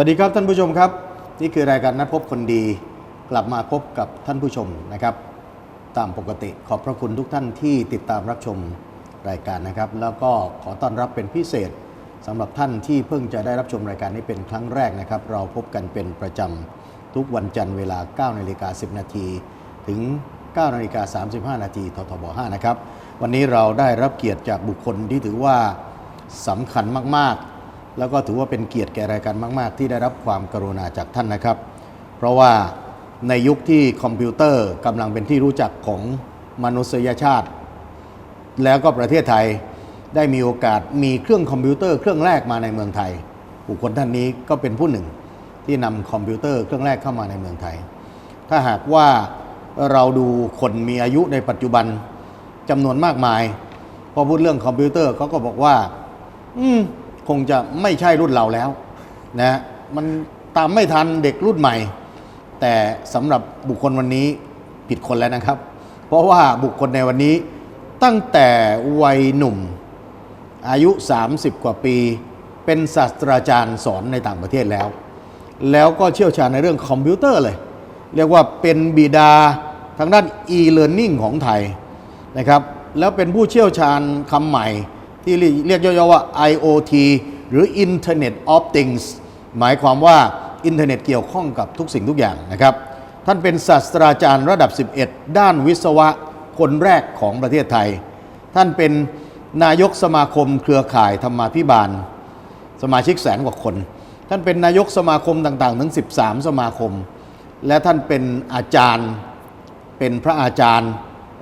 วัสดีครับท่านผู้ชมครับ นี่คือรายการนัดพบคนดีกลับมาพบกับท่านผู้ชมนะครับ ตามปกติขอบพระคุณทุกท่านที่ติดตามรับชมรายการนะครับ แล้วก็ขอต้อนรับเป็นพิเศษสำหรับท่านที่เพิ่งจะได้รับชมรายการนี้เป็นครั้งแรกนะครับ เราพบกันเป็นประจำทุกวันจันทร์เวลา9นาฬิกา10 นาทีถึง9นาฬิกา35 นาทีททบ5นะครับ วันนี้เราได้รับเกียรติจากบุคคลที่ถือว่าสำคัญมากๆ แล้วก็ถือว่าเป็นเกียรติแก่รายการมาก ๆ ที่ได้รับความกรุณาจากท่านนะครับ เพราะว่าในยุคที่คอมพิวเตอร์กำลังเป็นที่รู้จักของมนุษยชาติ แล้วก็ประเทศไทยได้มีโอกาสมีเครื่องคอมพิวเตอร์เครื่องแรกมาในเมืองไทย บุคคลท่านนี้ก็เป็นผู้หนึ่งที่นำคอมพิวเตอร์เครื่องแรกเข้ามาในเมืองไทย ถ้าหากว่าเราดูคนมีอายุในปัจจุบันจำนวนมากมาย พอพูดเรื่องคอมพิวเตอร์เขาก็บอกว่า อืม คงจะไม่ใช่รุ่นเราแล้วนะมันตามไม่ทันเด็กรุ่นใหม่ แต่สำหรับบุคคลวันนี้ผิดคนแล้วนะครับ เพราะว่าบุคคลในวันนี้ตั้งแต่วัยหนุ่ม อายุ 30 กว่าปี เป็นศาสตราจารย์สอนในต่างประเทศแล้ว แล้วก็เชี่ยวชาญในเรื่องคอมพิวเตอร์เลย เรียกว่าเป็นบิดาทางด้าน e-learning ของไทยนะครับ แล้วเป็นผู้เชี่ยวชาญคำใหม่ ที่เรียกย่อๆว่า IoT หรือ Internet of Things หมายความว่าอินเทอร์เน็ตเกี่ยวข้องกับทุกสิ่งทุกอย่างนะครับ ท่านเป็นศาสตราจารย์ระดับ 11 ด้านวิศวะคนแรกของประเทศไทย ท่านเป็นนายกสมาคมเครือข่ายธรรมาภิบาล สมาชิกแสนกว่าคน ท่านเป็นนายกสมาคมต่างๆ ถึง 13 สมาคม และท่านเป็นอาจารย์ เป็นพระอาจารย์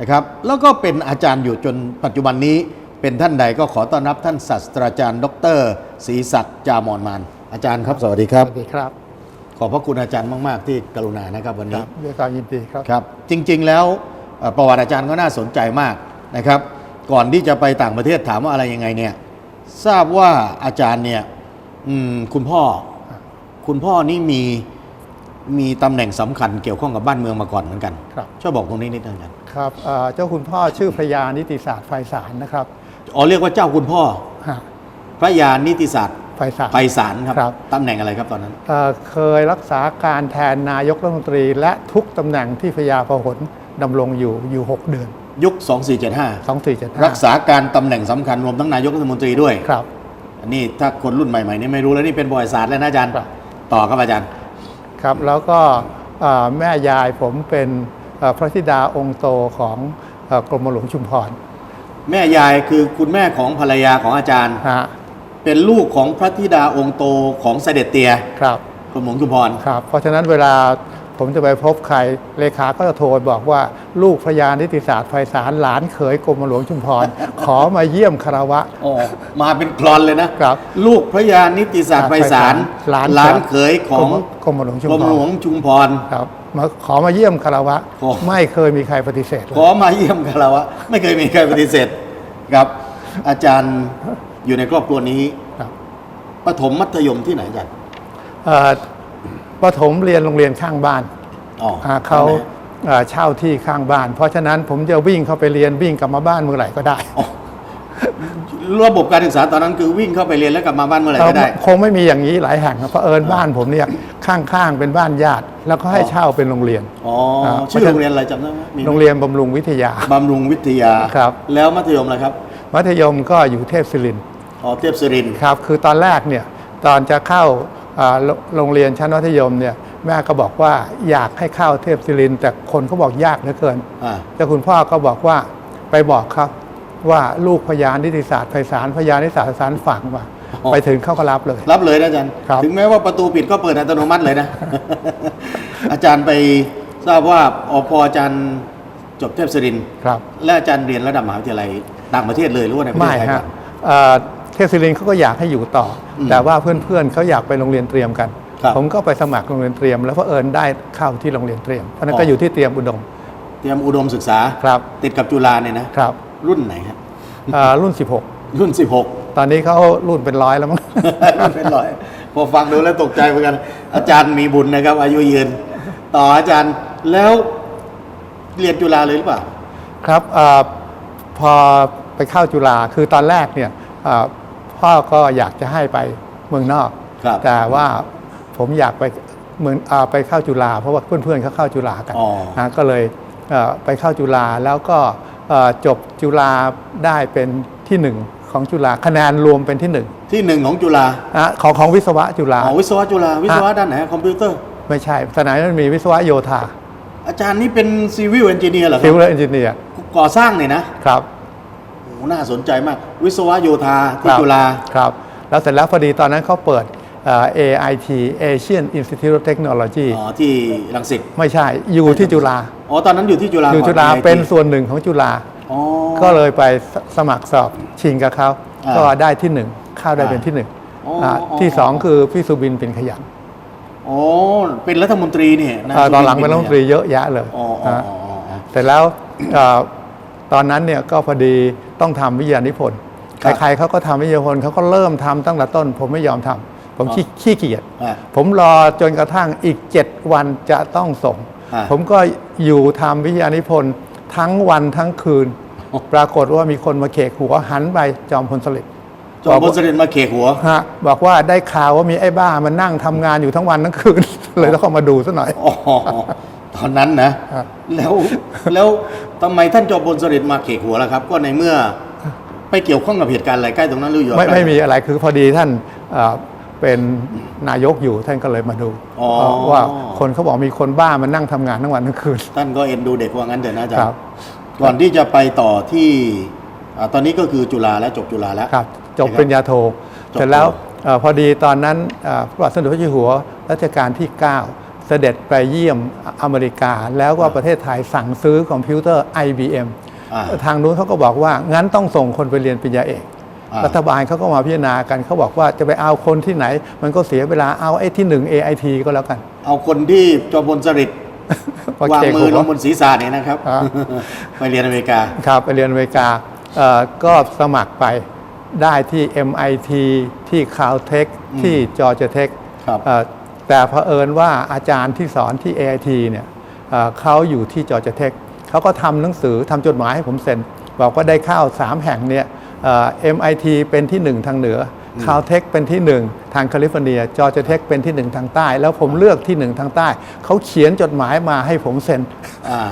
นะครับ แล้วก็เป็นอาจารย์อยู่จนปัจจุบันนี้ เป็นท่านใดก็ขอต้อนรับท่านศาสตราจารย์ ดรศรีศักดิ์จามอนมานอาจารย์ครับ สวัสดีครับ สวัสดีครับ ขอบพระคุณอาจารย์มาก ๆ ที่กรุณานะครับวันคนี้รับด้วยความยินดีครับครับ จริง ๆ แล้วเอ่อประวัติอาจารย์ก็น่าสนใจมากนะครับ ก่อนที่จะไปต่างประเทศถามว่าอะไรยังไงเนี่ยทราบว่าอาจารย์เนี่ยอืมคุณพ่อ คุณพ่อนี่มีมีตำแหน่งสำคัญเกี่ยวข้องกับบ้านเมืองมาก่อนเหมือนกันครับช่วยบอกตรงนี้นิดนึงอาจารย์ครับเอ่อเจ้าคุณพ่อชื่อพระยานิติศาสตร์ไฟสารนะครับ อ๋อเรียกว่าเจ้าคุณพ่อ ฮะพระยานิติศาสตร์ไฟสารไพศาลครับครับ ตำแหน่งอะไรครับตอนนั้น เอ่อเคยรักษาการแทนนายกรัฐมนตรี และทุกตำแหน่งที่พระยาพหลดำรงอยู่อยู่ 6 เดือน ยุค 2475 2475รักษาการตำแหน่งสำคัญรวมทั้งนายกรัฐมนตรีด้วย ครับ อันนี้ถ้าคนรุ่นใหม่ๆนี่ไม่รู้แล้วนี่เป็นบริษัทแล้วนะอาจารย์ ครับ ต่อครับอาจารย์ ครับ แล้วก็เอ่อแม่ยายผมเป็นเอ่อพระธิดาองค์โตของเอ่อกรมหลวงชุมพร แม่ยายคือคุณแม่ของภรรยาของอาจารย์ ฮะเป็นลูกของพระธิดาองค์โตของเสด็จเตียครับกรมหลวงชุมพร ครับ เพราะฉะนั้นเวลาผมจะไปพบใครเลขาก็จะโทรบอกว่าลูกพระยานิติศาสตร์ไฟสารหลานเขยกรมหลวงชุมพร ขอมาเยี่ยมคารวะ อ๋อ มาเป็นกรอนเลยนะครับ ลูกพระยานิติศาสตร์ไพศาลหลานหลานเขยของกรมหลวงชุมกรมพรหลวงชุมพร ครับมาขอมาเยี่ยมคารวะโอ้ไม่เคยมีใครปฏิเสธเลขอยมาเยี่ยมกันแล้ววะไม่เคยมีใครปฏิเสธ ครับ อาจารย์อยู่ในครอบครัวนี้ครับ ประถมมัธยมที่ไหนอาจารย์เอ่อประถมเรียนโรงเรียนข้างบ้านอ๋ออ่าเขาเอ่อเช่าที่ข้างบ้าน เพราะฉะนั้นผมจะวิ่งเข้าไปเรียนวิ่งกลับมาบ้านเมื่อไหร่ก็ได้ อ๋อ ระบบการศึกษาตอนนั้นคือวิ่งเข้าไปเรียนแล้วกลับมาบ้านเมื่อไหร่ก็ได้ คงไม่มีอย่างนี้หลายแห่งครับเพราะเอิญบ้านผมเนี่ยข้างๆเป็นบ้านญาติ แล้วก็ให้อ๋อเช่าเป็นโรงเรียนอ๋ออ่าชื่อโรงเรียนอะไรจำได้ไหมมีไหมโรงเรียนบำรุงวิทยาบำรุงวิทยาครับแล้วมัธยมอะไรครับ มัธยมก็อยู่เทพศิรินทร์อ๋อเทพศิรินทร์ครับคือตอนแรกเนี่ยตอนจะเข้าอ่าโรโรงเรียนชั้นมัธยมเนี่ยแม่ก็บอกว่าอยากให้เข้าเทพศิรินทร์แต่คนเขาบอกยากเหลือเกินอ่าแต่คุณพ่อก็บอกว่าไปบอกครับ ว่าลูกพยานนิติศาสตร์ไพศาลพยานนิติศาสตร์ไพศาลฝังมาอ๋อ ไปถึงเขาก็รับเลย รับเลยนะอาจารย์ ครับ ถึงแม้ว่าประตูปิดก็เปิดอัตโนมัติเลยนะ อาจารย์ไปทราบว่าอพออาจารย์จบเทพศิรินทร์ครับ และอาจารย์เรียนระดับมหาวิทยาลัยต่างประเทศเลยหรือว่าในประเทไม่ศไทยก่อฮะนเอ่อเทพศิรินทร์เขาก็อยากให้อยู่ต่ออมแต่ว่าเพื่อนๆเขาอยากไปโรงเรียนเตรียมกัน ครับผมก็ไปสมัครโรงเรียนเตรียม แล้วก็เผอิญได้เข้าที่โรงเรียนเตรียมเพราะฉะนั้นอ๋อก็อยู่ที่เตรียมอุดมเตรียมอุดมศึกษา ครับติดกับจุฬาเนี่ยนะครับ รุ่นไหนฮะเอ่อรุ่นรุ่น 16 16 ตอนนี้เขารุ่นเป็นร้อยแล้วมั้ง รุ่นเป็นร้อยพอฟังดูแล้วตกใจเหมือนกัน อาจารย์มีบุญนะครับ อายุยืน ต่ออาจารย์แล้วเรียนจุฬาเลยหรือเปล่า ครับเออพอไปเข้าจุฬาคือตอนแรกเนี่ยเอ่อพ่อก็อยากจะให้ไปเมืองนอกครับแต่ว่าผมอยากไปเมืองอาไปเข้าจุฬาเพราะว่าเพื่อนๆเขาเข้าจุฬากันอ๋อนะก็เลยเอ่อไปเข้าจุฬาแล้วก็เอ่อ จบจุฬาได้เป็นที่หนึ่งของจุฬาคะแนนรวมเป็นที่หนึ่งที่หนึ่งของจุฬานะของของวิศวะจุฬาอ๋อวิศวะจุฬาวิศวะด้านไหนฮะคอมพิวเตอร์ ไม่ใช่สนามนั้นมีวิศวะโยธา อาจารย์นี่เป็นซีวิลเอนจิเนียร์เหรอคซิรัวบเลอร์เอนจิเนียร์ก่อสร้างเนี่ยนะครับโอ้น่าสนใจมาก วิศวะโยธาที่จุฬาครับ แล้วเสร็จแล้วพอดีตอนนั้นเขาเปิดเอ่อ AIT Asian Institute of Technology อ๋อที่รังสิตไม่ใช่อยู่ที่จุฬา อ๋อตอนนั้นอยู่ที่จุฬาอยู่จุฬาก่เป็น IIT ส่วนหนึ่งของจุฬา อ๋อ ก็เลยไปสสมัครสอบชิงกับเขาอ่าก็ได้ที่หนึ่งเข้าได้อ่าเป็นที่หนึ่งอ๋ออ่าอ๋อ ที่สองคือพี่สุบินเป็นขยันอ๋อเป็นรัฐมนตรีเนี่ยะอ่าตอนหลังเป็นรัฐมนตรีเยอะแยะเลยอ๋ออ๋อนะอ๋ออ๋อเสร็จแล้วเอ่อตอนนั้นเนี่ยก็พอดีต้องทำวิทยานิพนธ์ครับใครๆเขาก็ทำวิทยานิพนธ์เขาก็เริ่มทำตั้งแต่ต้น ผมไม่ยอมทำผมขี้ขี้เกียจ อ่า ผมรอจนกระทั่งอีก 7 วันจะต้องส่ง อ่า ผมก็อยู่ทำวิทยานิพนธ์ทั้งวันทั้งคืนโอ้ปรากฏว่ามีคนมาเขกหัวหันไปจอมพลสฤษดิ์จอมพลสฤษดิ์มาเขกหัว ฮะบอกว่าได้ข่าวว่ามีไอ้บ้ามันนั่งทำงานอยู่ทั้งวันทั้งคืน เลยต้องเข้ามาดูซะหน่อย อ๋อตอนนั้นนะ ครับ แล้วแล้วทำไมท่านจอมพลสฤษดิ์มาเขกหัวล่ะครับ ก็ในเมื่อ ไปเกี่ยวข้องกับเหตุการณ์อะไรใกล้ตรงนั้นหรืออยู่ไม่ใกล้ไม่มีอะไรคือพอดีท่านเอ่อ เป็นนายกอยู่ท่านก็เลยมาดูอ๋อเอ่อว่าคนเขาบอกมีคนบ้ามันนั่งทำงานทั้งวันทั้งคืน ท่านก็เอ็นดูเด็กว่างั้นเถอะนะอาจารครับ ย์ก่อนที่จะไปต่อที่อ่าตอนนี้ก็คือจุฬาแล้วจบจุฬาแล้ว ครับจบนะคปริญญาโทจบ เสร็จแล้วโทเออพอดีตอนนั้นเอ่อพระบาทสมเด็จพระเจ้าอยู่หัวรัชกาลที่ 9 เสด็จไปเยี่ยมอเมริกา แล้วก็ประเทศไทยสั่งซื้อคอมพิวเตอร์ IBM อ่า ทางนู้นเขาก็บอกว่างั้นต้องส่งคนไปเรียนปริญญาเอกอ่า รัฐบาลเขาก็มาพิจารณากันเขาบอกว่าจะไปเอาคนที่ไหน มันก็เสียเวลาเอาไอ้ที่หนึ่ง AIT ก็แล้วกัน เอาคนที่จอมพลสฤษดิ์พอวางเก่งมืหัอวลงบนศีรษะเนี่ยนะครับอ่าไปเรียนอเมริกาครับไปเรียนอเมริกาเอ่อก็สมัครไปได้ที่ MIT ที่ Caltech ที่ Georgia Tech ครับเอ่อแต่เผอิญว่าอาจารย์ที่สอนที่ AIT เนี่ยเอ่อเขาอยู่ที่ Georgia Tech เขาก็ทำหนังสือทำจดหมายให้ผมเซ็น บอกว่าได้เข้า3แห่งเนี่ยเอ่อ MIT เป็นที่ 1 ทางเหนือ Caltech เป็นที่ 1 ทางแคลิฟอร์เนีย Georgia Tech เป็นที่ 1 ทางใต้ แล้วผมเลือกที่ 1 ทางใต้ เขาเขียนจดหมายมาให้ผมเซ็นอ่า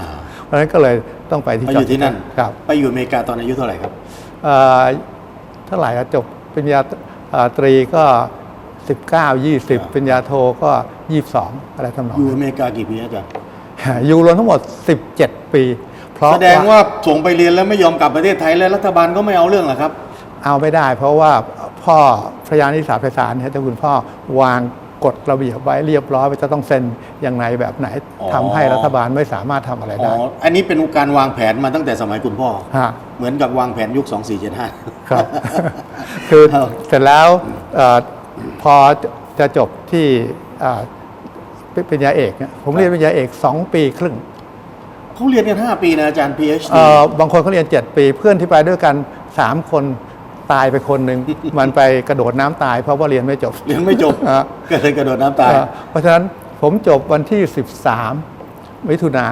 เพราะฉะนั้นก็เลยต้องไปที่ไปอยู่ที่นั่นครับไปอยู่อเมริกาตอนอายุเท่าไหร่ครับเอ่อเท่าไหร่อะจบปริญญาเอ่อตรีก็ 19 20ปริญญาโทก็ 22 อะไรทำนองอยู่นั้อนเมริกากี่ปีอาจารย์อยู่รวมทั้งหมด 17 ปี เพราะแสดงว่าส่งไปเรียนแล้วไม่ยอมกลับประเทศไทยแล้วรัฐบาลก็ไม่เอาเรื่องหรอครับ เอาไม่ได้ เพราะว่าพ่อพระยานิสาไพศาลเนี่ยเจ้าคุณพ่อวางกฎระเบียบไว้เรียบร้อยว่าจะต้องเซ็นอย่างไรแบบไหนอ๋อทำให้รัฐบาลไม่สามารถทำอะไรอ๋อได้อันนี้เป็นการวางแผนมาตั้งแต่สมัยคุณพ่อฮะเหมือนกับวางแผนยุค 2475 ครับ คือครับเสร็จแล้วเออพอจะจบที่เอ่อปริญญาเอกเนี่ยผมเรียนปริญญาเอก 2 ปีครึ่ง เขาเรียนกัน 5 ปีนะอาจารย์ PhD เอ่อบางคนเขาเรียน 7 ปีเพื่อนที่ไปด้วยกัน 3 คนตายไปคนหนึ่ง มันไปกระโดดน้ำตายเพราะว่าเรียนไม่จบ เรียนไม่จบ อะ ก็เลยกระโดดน้ำตาย เอ่อเพราะฉะนั้นผมจบวันที่ 13 มิถุนา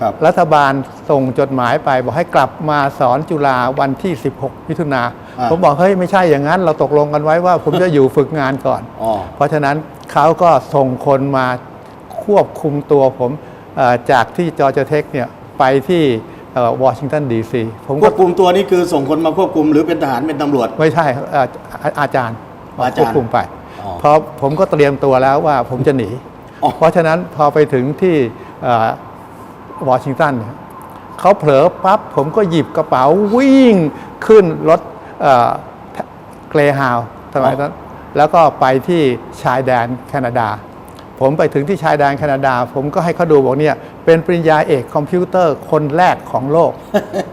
ครับ รัฐบาลส่งจดหมายไปบอกให้กลับมาสอนจุฬาวันที่ 16 มิถุนาอ่า ผมบอกเฮ้ยไม่ใช่อย่างนั้น เราตกลงกันไว้ว่า ผมจะอยู่ฝึกงานก่อน อ๋อ เพราะฉะนั้นเขาก็ส่งคนมาควบคุมตัวผมเอ่อ จากที่จอร์เจเทคเนี่ยไปที่วอชิงตันดีซีผมคก็วบคุมตัวนี่คือส่งคนมาควบคุมหรือเป็นทหารเป็นตำรวจ ไม่ใช่เอ่ออาอาจารย์มาอาคจารย์วบคุมไปอ๋อเพราะผมก็เตรียมตัวแล้วว่าผมจะหนีอ๋อเพราะฉะนั้นพอไปถึงที่เอ่อวอชิงตันเนี่ยเขาเผลอปั๊บผมก็หยิบกระเป๋าวิ่งขึ้นรถเกรฮาวสมัยนั้นแล้วก็ไปที่ชายแดนแคนาดา ผมไปถึงที่ชายแดนแคนาดา ผมก็ให้เขาดูบอกเนี่ยเป็นปริญญาเอกคอมพิวเตอร์คนแรกของโลก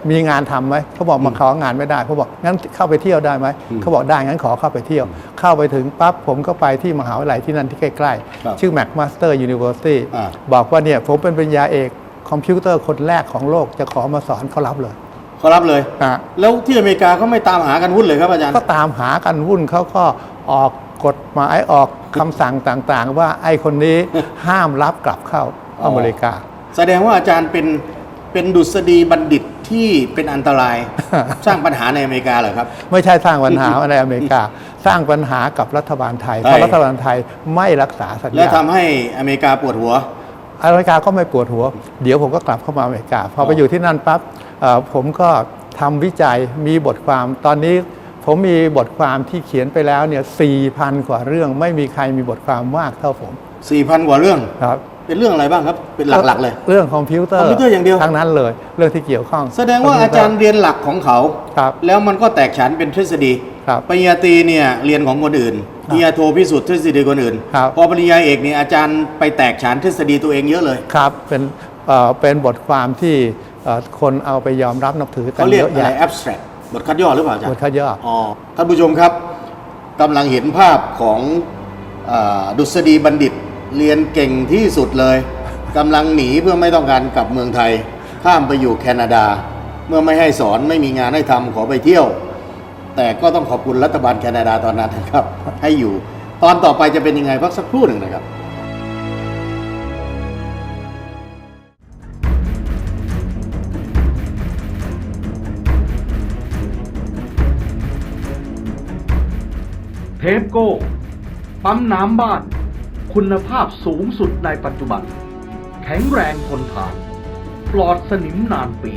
มีงานทำไหมเขาบอกมาของานไม่ได้เขาบอกงั้นเข้าไปเที่ยวได้ไหมเขาบอกได้งั้นขอเข้าไปเที่ยว เข้าไปถึงปั๊บผมก็ไปที่มหาวิทยาลัยที่นั่นที่ใกล้ครับๆชื่อ McMaster University อ่าบอกว่าเนี่ยผมเป็นปริญญาเอกคอมพิวเตอร์คนแรกของโลกจะขอมาสอนเขารับเลยเขารับเลยอะแล้วที่อเมริกาเขาไม่ตามหากันวุ่นเลยครับอาจารย์ก็ตามหากันวุ่นเขาก็ออกกฎหมายออก คำสั่งต่างๆ ว่าไอ้คนนี้ห้ามรับกลับเข้าอ๋ออเมริกา แสดงว่าอาจารย์เป็นเป็นดุษฎีบัณฑิตที่เป็นอันตราย สร้างปัญหาในอเมริกาเหรอครับ ไม่ใช่สร้างปัญหาในอเมริกา สร้างปัญหากับรัฐบาลไทยใช่เพราะรัฐบาลไทยไม่รักษาสัญและญาทำให้อเมริกาปวดหัว อเมริกาก็ไม่ปวดหัว เดี๋ยวผมก็กลับเข้ามาอเมริกา พอไปอ๋อออยู่ที่นั่นปั๊บเอ่อผมก็ทำวิจัยมีบทความตอนนี้ ผมมีบทความที่เขียนไปแล้วเนี่ย4,000 กว่าเรื่อง ไม่มีใครมีบทความมากเท่าผม 4,000 กว่าเรื่องครับเป็นเรื่องอะไรบ้างครับ เป็นหลักๆเลย เรื่องคอมพิวเตอร์คอมพิวเตอร์อย่างเดียวทั้งนั้นเลย เรื่องที่เกี่ยวข้อง แสดงว่าคมพิอาจารย์เรียนหลักของเขาครับแล้วมันก็แตกฉานเป็นทฤษฎีครับปริญญาตรีเนี่ยเรียนของคนอื่นปริญญาโทพิสูจน์ทฤษฎีคนอื่นครับพอปริญญาเอกเนี่ยอาจารย์ไปแตกฉานทฤษฎีตัวเองเยอะเลยครับเป็นเอ่อเป็นบทความที่เอ่อคนเอาไปยอมรับนับถือกันเขาเรียเยกอะอะไรแยะ abstract บทคัดย่อหรือเปล่าอาจารบย์ทข้อย่ออ๋อท่านผู้ชมครับกำลังเห็นภาพของอาดุษฎีบัณฑิตเรียนเก่งที่สุดเลยกำลังหนีเพื่อไม่ต้องการกลับเมืองไทย ข้ามไปอยู่แคนาดา เมื่อไม่ให้สอนไม่มีงานให้ทำขอไปเที่ยว แต่ก็ต้องขอบคุณรัฐบาลแคนาดาตอนนั้นนะครับ ให้อยู่ ตอนต่อไปจะเป็นยังไงพักสักครู่หนึ่งนะครับ ทปโก้ ปั๊มน้ำบ้าน คุณภาพสูงสุดในปัจจุบัน แข็งแรงทนทาน ปลอดสนิมนานปี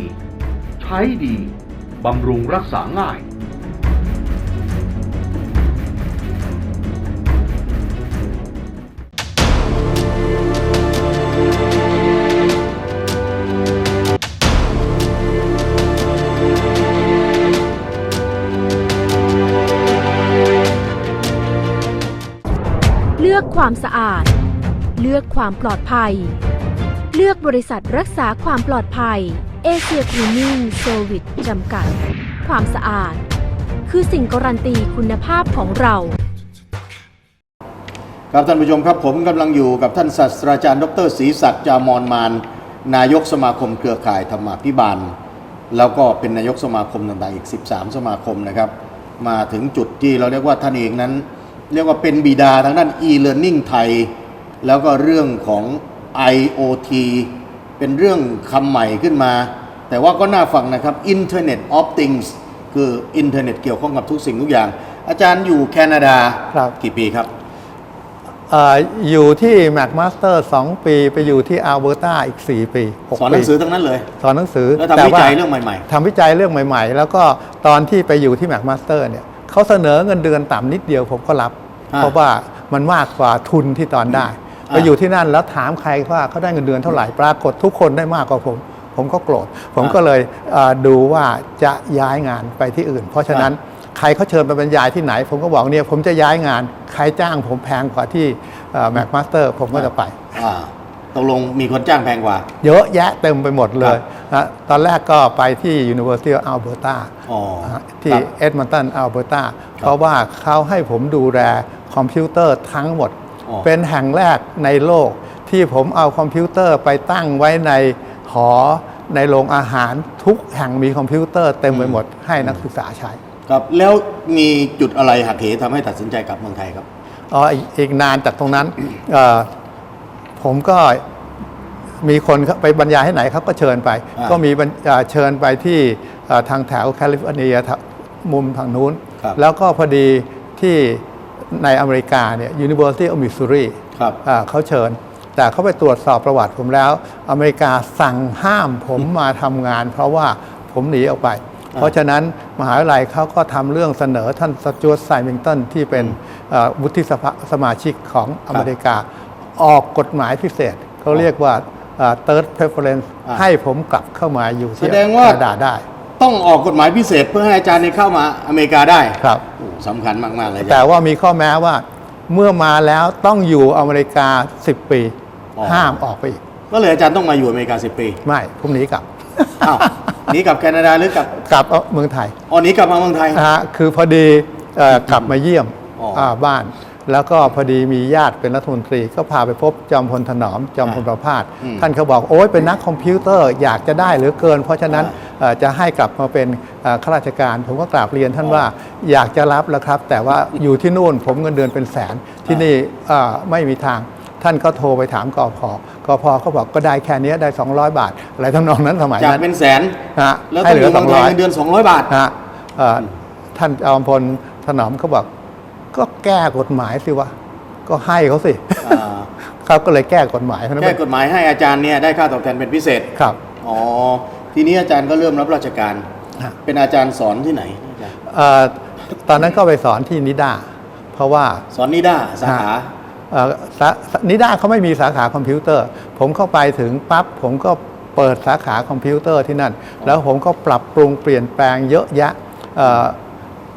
ใช้ดี บำรุงรักษาง่าย ความสะอาด เลือกความปลอดภัย เลือกบริษัทรักษาความปลอดภัยเอเชียคลีนิ่งเซอร์วิสจำกัด ความสะอาด คือสิ่งการันตีคุณภาพของเรา ครับท่านผู้ชมครับผมกำลังอยู่กับท่านศาสตราจารย์ ดรศรีศักดิ์จามอนมาน นายกสมาคมเครือข่ายธรรมาภิบาล แล้วก็เป็นนายกสมาคมต่างๆอีก 13 สมาคมนะครับ มาถึงจุดที่เราเรียกว่าท่านเองนั้น เรียกว่าเป็นบิดาทางด้าน e-learning ไทย แล้วก็เรื่องของ IoT เป็นเรื่องคำใหม่ขึ้นมา แต่ว่าก็น่าฟังนะครับ Internet of Things คืออินเทอร์เน็ตเกี่ยวข้องกับทุกสิ่งทุกอย่าง อาจารย์อยู่แคนาดาครับกี่ปีครับเอ่ออยู่ที่ McMaster 2 ปี ไปอยู่ที่อัลเบอร์ตาอีก 4 ปี6สอนหปีนังสือทั้งนั้นเลย สอนหนังสือแล้วทำวิจัยเรื่องใหม่ทำวิจัยเรื่องใหม่ ๆ แล้วก็ตอนที่ไปอยู่ที่ McMaster เนี่ย เขาเสนอเงินเดือนต่ำนิดเดียวผมก็รับอ่าเพราะว่ามันมากกว่าทุนที่ตอนได้อ่าไปอยู่ที่นั่นแล้วถามใครว่าเขาได้เงินเดือนเท่าไหร่ปรากฏทุกคนได้มากกว่าผม ผมก็โกรธ ผมก็เลยเอ่อดูว่าจะย้ายงานไปที่อื่น เพราะฉะนั้นใครเขาเชิญไปบรรยายที่ไหน ผมก็บอกเนี่ยผมจะย้ายงานใครจ้างผมแพงกว่าที่แม็กมาสเตอร์ผมก็จะไปๆอ่า ตกลงมีคนจ้างแพงกว่า เยอะแยะเต็มไปหมดเลยนะตอนแรกก็ไปที่ University of Alberta อ๋อนะฮะที่ครับเอ็ดม n นตันอัลเบอร์ตาเพราะว่าเขาให้ผมดูแลคอมพิวเตอร์ทั้งหมดอ๋อเป็นแห่งแรกในโลกที่ผมเอาคอมพิวเตอร์ไปตั้งไว้ในหอในโรงอาหารทุกแห่งมีคอมพิวเตอร์เต็มไปหมดให้นักศึกษาใช้ครับแล้วมีจุดอะไรหักเหทำให้ตัดสินใจกลับเมืองไทยครับอ๋ออีกอีกนานจากตรงนั้นเอ่อ ผมก็มีคนไปบรรยายให้ไหนครับก็เชิญไป อ่าก็มีบรรเอ่อเชิญไปที่เอ่อทางแถวแคลิฟอร์เนียทางมุมทางนู้น ครับ แล้วก็พอดีที่ในอเมริกาเนี่ย University of Missouri ครับ อ่าเขาเชิญ แต่เขาไปตรวจสอบประวัติผมแล้ว อเมริกาสั่งห้ามผมมาทำงาน เพราะว่าผมหนีออกไป เพราะฉะนั้นมหาวิทยาลัยเขาก็ทำเรื่องเสนอท่านสจวตไซมิงตันที่เป็นเอ่อวุฒิสภาสมาชิกของอเมริกา ออกกฎหมายพิเศษ เขาเรียกว่าอ่า third preference อ่าให้ผมกลับเข้ามาอยู่ที่แสดงว่า แคนาดาได้ ต้องออกกฎหมายพิเศษเพื่อให้อาจารย์เนี่ยเข้ามาอเมริกาได้ครับ โอ้สำคัญมากๆเลยอาจารย์แต่ว่ามีข้อแม้ว่าเมื่อมาแล้วต้องอยู่อเมริกา 10 ปี อ๋อ ห้ามออกไปอีก ก็เลยอาจารย์ต้องมาอยู่อเมริกา10ปีไม่พรุ่งนี้กลับอ้าวหนีกลับแคนาดาหรือกลับกลับเอาเมืองไทยอ๋อหนีกลับมาเมืองไทย นะฮะคือพอดีเอ่อกลับมาเยี่ยมอ๋ออ่าบ้าน แล้วก็พอดีมีญาติเป็นรัฐมนตรี ก็พาไปพบจอมพลถนอมจอมพลประพาสอืมท่านเขาบอกโอ้ยเป็นนักคอมพิวเตอร์อยากจะได้เหลือเกิน เพราะฉะนั้นอ่าเอ่อจะให้กลับมาเป็นเอ่อข้าราชการ ผมก็กราบเรียนท่านอ๋อว่าอยากจะรับแล้วครับ แต่ว่าอยู่ที่นู่นผมเงินเดือนเป็นแสนที่นี่เอ่อไม่มีทางท่านก็โทรไปถามกอพกอพเขาบอกก็ได้แค่เนี้ยได้ 200 บาท อะไรทำนองนั้นสมัยจากนั้นเป็นแสนนะฮะแล้วให้ต้องเหอลือยู่เมืองไทย200เงินเดือน 200 บาทนะฮะเอ่อท่านจอมพลถนอมเขาบอก ก็แก้กฎหมายสิวะ ก็ให้เขาสิอ่าเขาก็เลยแก้กฎหมายเพราะฉะนั้นแก้กฎหมายให้อาจารย์เนี่ยได้ค่าตอบแทนเป็นพิเศษครับอ๋อทีนี้อาจารย์ก็เริ่มรับราชการฮะเป็นอาจารย์สอนที่ไหนอาจารย์เอ่อตอนนั้นก็ไปสอนที่นิด้าเพราะว่าสอนนิด้าสาขาเอ่อสานิด้าเขาไม่มีสาขาคอมพิวเตอร์ ผมเข้าไปถึงปั๊บผมก็เปิดสาขาคอมพิวเตอร์ที่นั่น แล้วผมก็ปรับปรุงเปลี่ยนแปลงเยอะแยะ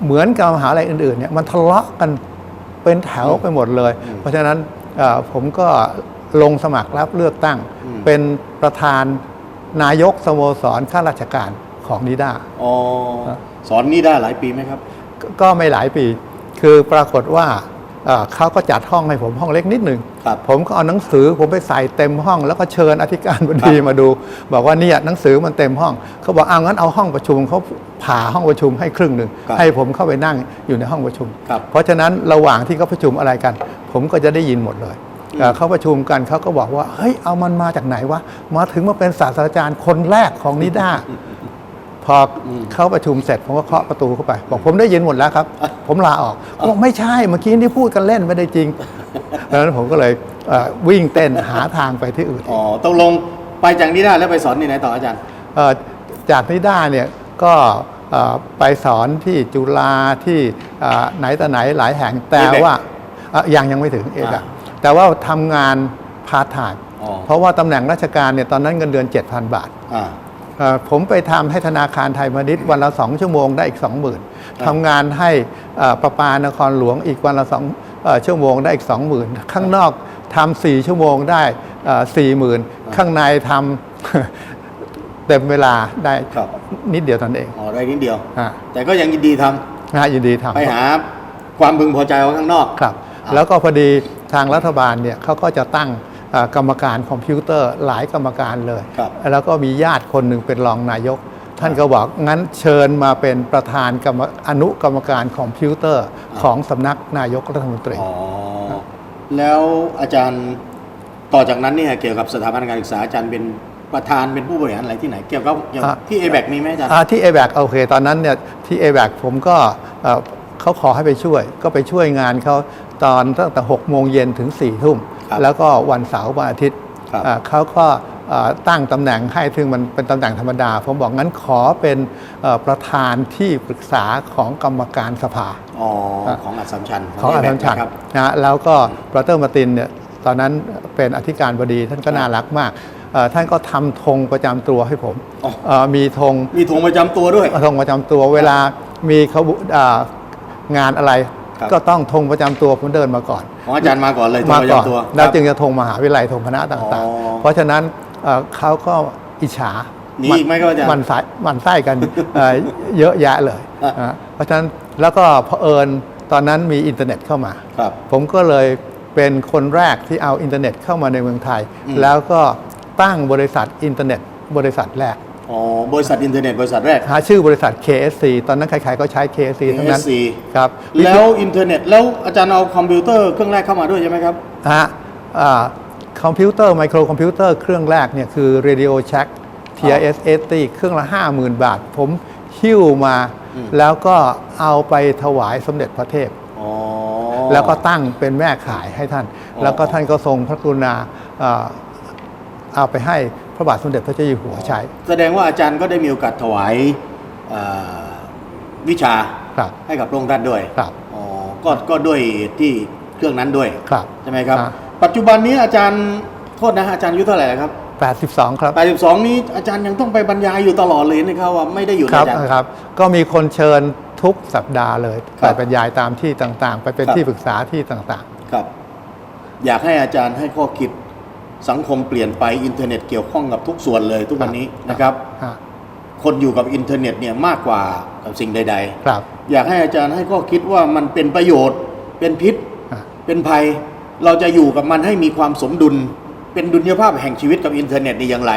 เอ่อเหมือนกับมหาลัยอื่นๆเนี่ยมันทะเลาะกันเป็นแถวไปหมดเลย เพราะฉะนั้นเอ่อผมก็ลงสมัครรับเลือกตั้งอืมเป็นประธานนายกสโมสรข้าราชการของนิด้าอ๋อสอนนิด้าหลายปีไหมครับ ก็ก็ไม่หลายปี คือปรากฏว่า เอ่อเขาก็จัดห้องให้ผมห้องเล็กนิดหนึ่งครับผมก็เอาหนังสือผมไปใส่เต็มห้อง แล้วก็เชิญอธิการบดีครับมาดู บอกว่าเนี่ยหนังสือมันเต็มห้องเขาบอกเอางั้นเอาห้องประชุมเขาผ่าห้องประชุมให้ครึ่งหนึ่งครับให้ผมเข้าไปนั่งอยู่ในห้องประชุมครับเพราะฉะนั้นระหว่างที่เขาประชุมอะไรกัน ผมก็จะได้ยินหมดเลยเอ่อเขาประชุมกันเขาก็บอกว่าเฮ้ยเอามันมาจากไหนวะมาถึงมาเป็นศาสตราจารย์คนแรกของนิด้า พออเขาประชุมเสร็จผมก็เคาะประตูเข้าไป บอกผมได้ยินหมดแล้วครับ ผมลาออกเขาบอกไม่ใช่เมื่อกี้นี่พูดกันเล่นไม่ได้จริงดังนั้นผมก็เลยเอ่อวิ่งเต้นหาทางไปที่อื่นอ๋อตกลงไปจากนิด้าแล้วไปสอนที่ไหนต่ออาจารย์เอ่อจากนิด้าเนี่ยก็เอ่อไปสอนที่จุฬาที่เอ่อไหนแต่ไหนหลายแห่งแต่ ABAC ว่าเอ่อยังยังไม่ถึงเอกอ่าแต่ว่าทำงานพาร์ทไทม์อ๋อเพราะว่าตำแหน่งราชการเนี่ยตอนนั้นเงินเดือน 7,000 บาทอ่าเอ่อ ผมไปทำให้ธนาคารไทยพาณิชย์วันละสองชั่วโมงได้อีก20,000ทำงานให้เอ่อประปานครหลวงอีกวันละสองเอ่อชั่วโมงได้อีก20,000ข้างนอกทำสี่ชั่วโมงได้สี่หมื่นข้างในทำเต็มเวลาได้ครับนิดเดียวเท่านั้นเองอ๋อได้นิดเดียวอะแต่ก็ยังยินดีทำนะฮะยินดีทำไปหาความพึงพอใจของข้างนอกครับอะแล้วก็พอดีทางรัฐบาลเนี่ยเขาก็จะตั้งเอ่อ กรรมการคอมพิวเตอร์หลายกรรมการเลยครับแล้วก็มีญาติคนหนึ่งเป็นรองนายก ท่านก็บอกงั้นเชิญมาเป็นประธานกรรมอนุกรรมการคอมพิวเตอร์ของสำนักนายกรัฐมนตรีอ๋อแล้วอาจารย์ต่อจากนั้นเนี่ยเกี่ยวกับสถาบันการศึกษาอาจารย์เป็นประธานเป็นผู้บริหารอะไรที่ไหนเกี่ยวกับเกี่ยวกับอะที่เอแบกมีไหมอาจารย์อ่าที่ a b a c โอเค ตอนนั้นเนี่ยที่ a b a c ผมก็เอ่อเขาขอให้ไปช่วย ก็ไปช่วยงานเขาตอนตั้งแต่6โมงเย็นถึง4ทุ่มครับ แล้วก็วันเสาร์วันอาทิตย์ครับอ่าเขาก็เอ่อตั้งตำแหน่งให้ซึ่งมันเป็นตำแหน่งธรรมดา ผมบอกงั้นขอเป็นเอ่อประธานที่ปรึกษาของกรรมการสภาอ๋อของอัศมชัญของอาจารย์ชันครับนะฮะแล้วก็บรเตอร์มาร์ตินเนี่ยตอนนั้นเป็นอธิการบดีท่านก็น่ารักมากเอ่อท่านก็ทำธงประจำตัวให้ผมอ๋อเอ่อมีธงมีธงประจำตัวด้วยธงประจำตัวเวลามีเขาอ่างานอะไรครับก็ต้องธงประจำตัวผมเดินมาก่อน ของอาจารย์มาก่อนเลยธงมาประก่อนจำตัวแล้วจึงครับจะธงมหาวิทยาลัยธงคณะต่างอ๋อๆเพราะฉะนั้นเอ่อเขาก็อิจฉาหนีอีกไหมครับอาจารย์มันไส้มันไส้กันเอ่อเยอะแยะเลยอะนะเพราะฉะนั้นแล้วก็เผอิญตอนนั้นมีอินเทอร์เน็ตเข้ามาครับผมก็เลยเป็นคนแรกที่เอาอินเทอร์เน็ตเข้ามาในเมืองไทยอืมแล้วก็ตั้งบริษัทอินเทอร์เน็ตบริษัทแรก อ๋อบริษัทอินเทอร์เน็ตบริษัทแรก หาชื่อบริษัท KSC ตอนนั้นใครๆก็ใช้ KSC ทั้งนั้น KSC ครับแล้วอินเทอร์เน็ตแล้วอาจารย์เอาคอมพิวเตอร์เครื่องแรกเข้ามาด้วยใช่ไหมครับฮะอ่าคอมพิวเตอร์ไมโครคอมพิวเตอร์เครื่องแรกเนี่ยคือ Radio Shack TIS 80เครื่องละ 50,000 บาท ผมหิ้วมาอืมแล้วก็เอาไปถวายสมเด็จพระเทพอ๋อแล้วก็ตั้งเป็นแม่ขายให้ท่านอ๋อแล้วก็ท่านก็ทรงพระกรุณาเอ่อเอาไปให้พ ระบาทสมเด็จพระเจ้าอยู่หัวใช้ แสดงว่าอาจารย์ก็ได้มีโอกาสถวายเอ่อวิชาครับให้กับพระองค์ท่านด้วยครับอ๋อก็ก็ด้วยที่เครื่องนั้นด้วยครับใช่ไหมครับอ่าปัจจุบันนี้อาจารย์โทษนะฮะอาจารย์อายุเท่าไหร่แล้วครับ82 ครับ 82 นี้อาจารย์ยังต้องไปบรรยายอยู่ตลอดเลยนะครับว่าไม่ได้อยู่คในรับอาจารย์ครับ ก็มีคนเชิญทุกสัปดาห์เลยครัไปบบรรยายตามที่ต่างๆ ไปเป็นครับที่ปรึกษาที่ต่างครับ อยากให้อาจารย์ให้ข้อคิด สังคมเปลี่ยนไปอินเทอร์เน็ตเกี่ยวข้องกับทุกส่วนเลยทุกวันนี้นะครับๆฮะคนอยู่กับอินเทอร์เน็ตเนี่ยมากกว่ากับสิ่งใดครับๆอยากให้อาจารย์ให้ข้อคิดว่ามันเป็นประโยชน์ เป็นพิษฮะเป็นภัย เราจะอยู่กับมันให้มีความสมดุล เป็นดุลยภาพแห่งชีวิตกับอินเทอร์เน็ตนี่อย่างไร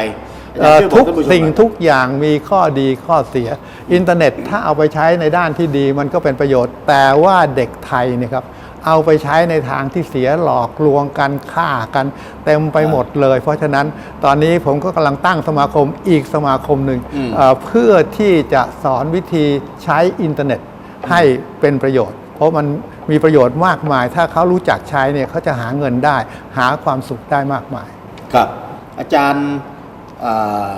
อาเอ่จารอย์ช่วยบอทุกกท่านผู้ชมสิ่งหน่อยทุกอย่างมีข้อดีข้อเสีย อินเทอร์เน็ตถ้าเอาไปใช้ในด้านที่ดีมันก็เป็นประโยชน์ แต่ว่าเด็กไทยเนี่ยครับ เอาไปใช้ในทางที่เสียหลอกลวงกันฆ่ากันเต็มไปหมดเลย เพราะฉะนั้นตอนนี้ผมก็กำลังตั้งสมาคมอีกสมาคมหนึ่งอืมเอ่อเพื่อที่จะสอนวิธีใช้อินเทอร์เน็ตให้เป็นประโยชน์ เพราะมันมีประโยชน์มากมาย ถ้าเขารู้จักใช้เนี่ยเขาจะหาเงินได้ หาความสุขได้มากมาย ครับอาจารย์อ่า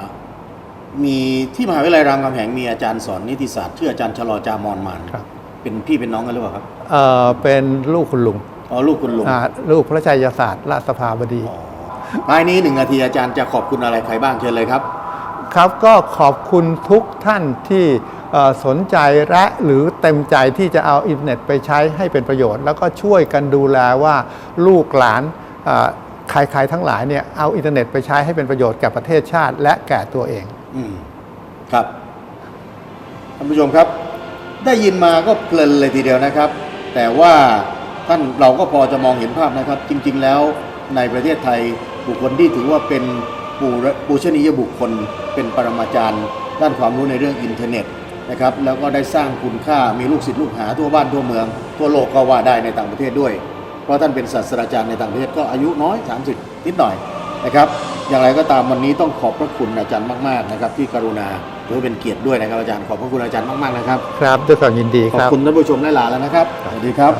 มีที่มหาวิทยาลัยรามคำแหงมีอาจารย์สอนนิติศาสตร์ชื่ออาจารย์ชลอจามอนมานครับ เป็นพี่เป็นน้องกันหรือเปล่าครับเอ่อเป็นลูกคุณลุงอ๋อลูกคุณลุงอ่าลูกพระชัยศาสตร์ราชสภาบดี ท้ายนี้หนึ่งนาทีอาจารย์จะขอบคุณอะไรใครบ้างเชิญเลยครับ ครับก็ขอบคุณทุกท่านที่เอ่อสนใจและหรือเต็มใจที่จะเอาอินเทอร์เน็ตไปใช้ให้เป็นประโยชน์ แล้วก็ช่วยกันดูแลว่าลูกหลานเอ่อใครๆทั้งหลายเนี่ยเอาอินเทอร์เน็ตไปใช้ให้เป็นประโยชน์แก่ประเทศชาติ และแก่ตัวเอง อืมครับท่านผู้ชมครับ ได้ยินมาก็เพลินเลยทีเดียวนะครับ แต่ว่าท่านเราก็พอจะมองเห็นภาพนะครับ จริง ๆ แล้วในประเทศไทยบุคคลที่ถือว่าเป็นปูระปูชนียบุคคล เป็นปรมาจารย์ ด้านความรู้ในเรื่องอินเทอร์เน็ตนะครับแล้วก็ได้สร้างคุณค่ามีลูกศิษย์ลูกหาทั่วบ้านทั่วเมือง ทั่วโลกก็ว่าได้ในต่างประเทศด้วย เพราะท่านเป็นศาสตราจารย์ในต่างประเทศก็อายุน้อย 30 นิดหน่อยนะครับ อย่างไรก็ตามวันนี้ต้องขอบพระคุณอาจารย์มาก ๆนะครับ ที่กรุณา ถือว่าเป็นเกียรติด้วยนะครับอาจารย์ขอบพระคุณอาจารย์มากๆนะครับ ครับด้วยความยินดีขอคบรับ คุณท่านผู้ชมและลาแล้วนะครับสวัสดีครับ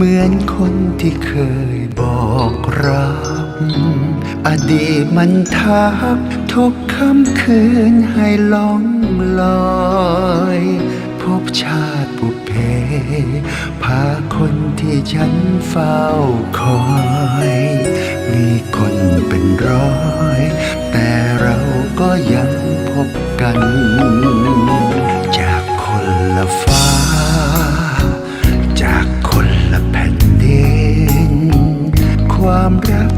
เหมือนคนที่เคยบอกรัก อดีตมันทักทุกค่ำคืนให้ล่องลอย พบชาติปุเพ พาคนที่ฉันเฝ้าคอย มีคนเป็นร้อย แต่เราก็ยังพบกัน จากคนละฟ้า ความรัก